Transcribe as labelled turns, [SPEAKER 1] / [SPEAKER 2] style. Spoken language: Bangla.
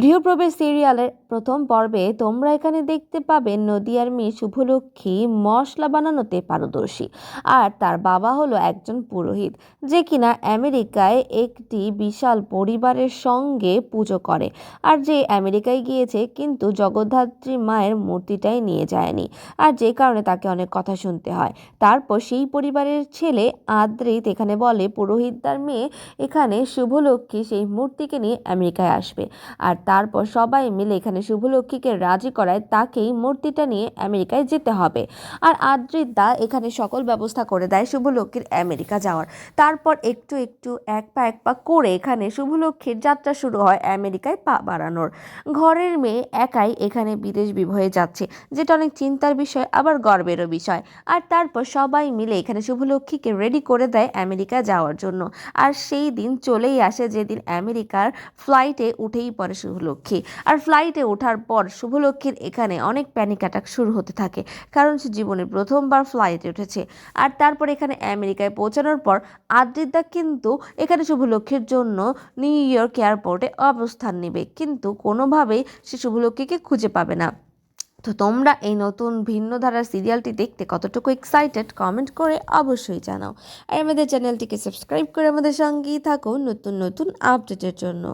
[SPEAKER 1] গৃহপ্রবেশ সিরিয়ালের প্রথম পর্বে তোমরা এখানে দেখতে পাবে নদিয়ার মেয়ে শুভলক্ষ্মী মশলা বানানোতে পারদর্শী। আর তার বাবা হলো একজন পুরোহিত, যে কিনা আমেরিকায় একটি বিশাল পরিবারের সঙ্গে পুজো করে। আর যে আমেরিকায় গিয়েছে, কিন্তু জগদ্ধাত্রী মায়ের মূর্তিটাই নিয়ে যায়নি। আর যে কারণে তাকে অনেক কথা শুনতে হয়। তারপর সেই পরিবারের ছেলে আদ্রিত এখানে বলে পুরোহিতদার মেয়ে, এখানে শুভলক্ষ্মী সেই মূর্তিকে নিয়ে আমেরিকায় আসবে। আর তারপর সবাই মিলে এখানে শুভলক্ষ্মীকে রাজি করায় তাকেই মূর্তিটা নিয়ে আমেরিকায় যেতে হবে। আর আদ্রিত দা এখানে সকল ব্যবস্থা করে দেয় শুভলক্ষ্মীর আমেরিকা যাওয়ার। তারপর একটু একটু এক পা এক পা করে এখানে শুভলক্ষ্মীর যাত্রা শুরু হয় আমেরিকায় পা বাড়ানোর। ঘরের মেয়ে একাই এখানে বিদেশ বিভয়ে যাচ্ছে, যেটা অনেক চিন্তার বিষয়, আবার গর্বেরও বিষয়। আর তারপর সবাই মিলে এখানে শুভলক্ষ্মীকে রেডি করে দেয় আমেরিকা যাওয়ার জন্য। আর সেই দিন চলেই আসে যেদিন আমেরিকার ফ্লাইটে উঠেই পড়ে শুভলক্ষ্মী। আর ফ্লাইটে ওঠার পর শুভলক্ষ্মীর এখানে অনেক প্যানিক অ্যাটাক শুরু হতে থাকে, কারণ সে জীবনে প্রথমবার ফ্লাইটে উঠেছে। আর তারপর এখানে আমেরিকায় পৌঁছানোর পর আদ্রিতা কিন্তু এখানে শুভলক্ষ্মীর জন্য নিউ ইয়র্ক এয়ারপোর্টে অবস্থান নেবে, কিন্তু কোনোভাবেই সে শুভলক্ষ্মীকে খুঁজে পাবে না। তো তোমরা এই নতুন ভিন্ন ধারার সিরিয়ালটি দেখতে কতটুকু এক্সাইটেড কমেন্ট করে অবশ্যই জানাও। আর আমাদের চ্যানেলটিকে সাবস্ক্রাইব করে আমাদের সঙ্গেই থাকো নতুন নতুন আপডেটের জন্য।